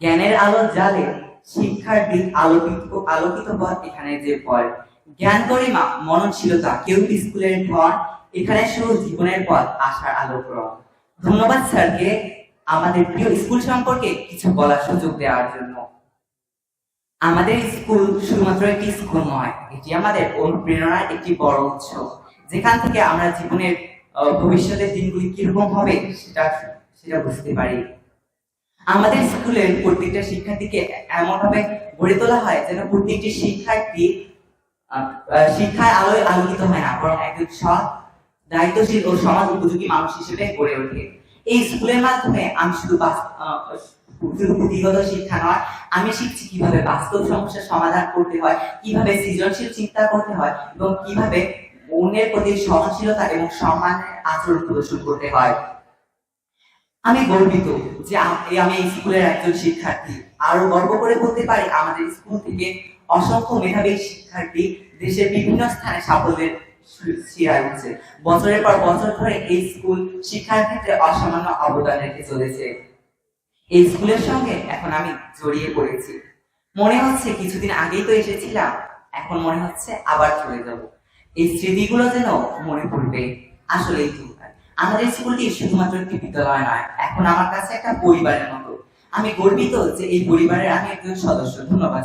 জ্ঞানের আলো জালে শিক্ষার দিক আলোকিত আলোকিত পথ এখানে যে পথ। জ্ঞান গরিমা মননশীলতা, কেউ স্কুলের ধন এখানে শুরু জীবনের পথ, আশার আলোক্রম ধন্যবাদ স্যারকে আমাদের প্রিয় স্কুল সম্পর্কে কিছু বলার সুযোগ দেওয়ার জন্য। আমাদের স্কুল শুধুমাত্র একটি স্কুল নয়, এটি আমাদের অনুপ্রেরণার একটি বড় উৎস, যেখান থেকে আমরা জীবনের ভবিষ্যতের দিনগুলি কীরকম হবে সেটা সেটা বুঝতে পারি। আমাদের স্কুলের প্রত্যেকটা শিক্ষার্থীকে এমন ভাবে গড়ে তোলা হয় যেন প্রত্যেকটি শিক্ষার্থী শিক্ষায় আলোয় আলোকিত হয় না, বরং একজন সৎ, দায়িত্বশীল ও সমাজ উপযোগী মানুষ হিসেবে গড়ে ওঠে। এই স্কুলের মাধ্যমে আমি শুধু পুঁথিগত শিক্ষা নয়, আমি শিখছি কীভাবে বাস্তব সমস্যার সমাধান করতে হয়, কীভাবে সৃজনশীল চিন্তা করতে হয় এবং কীভাবে অন্যের প্রতি সহনশীলতা এবং সম্মানের আচরণ প্রদর্শন করতে হয়। আমি গর্বিত যে আমি, এই স্কুলের একজন শিক্ষার্থী। আরও গর্ব করে বলতে পারি, আমাদের স্কুল থেকে অসংখ্য মেধাবী শিক্ষার্থী দেশের বিভিন্ন স্থানে সাফল্যের বছরের পর বছর ধরে এই স্কুল শিক্ষার ক্ষেত্রে অসামান্য অবদান রেখে চলেছে। এই স্কুলের সঙ্গে এখন আমি জড়িয়ে পড়েছি। মনে হচ্ছে কিছুদিন আগেই তো এসেছিলাম, এখন মনে হচ্ছে আবার চলে যাব। এই স্মৃতিগুলো যেন মনে পড়বে। আসলেই তো আমাদের স্কুলটি শুধুমাত্র একটি বিদ্যালয় নয়, এখন আমার কাছে একটা পরিবারের মতো। আমি গর্বিত যে এই পরিবারের আমি একজন সদস্য। ধন্যবাদ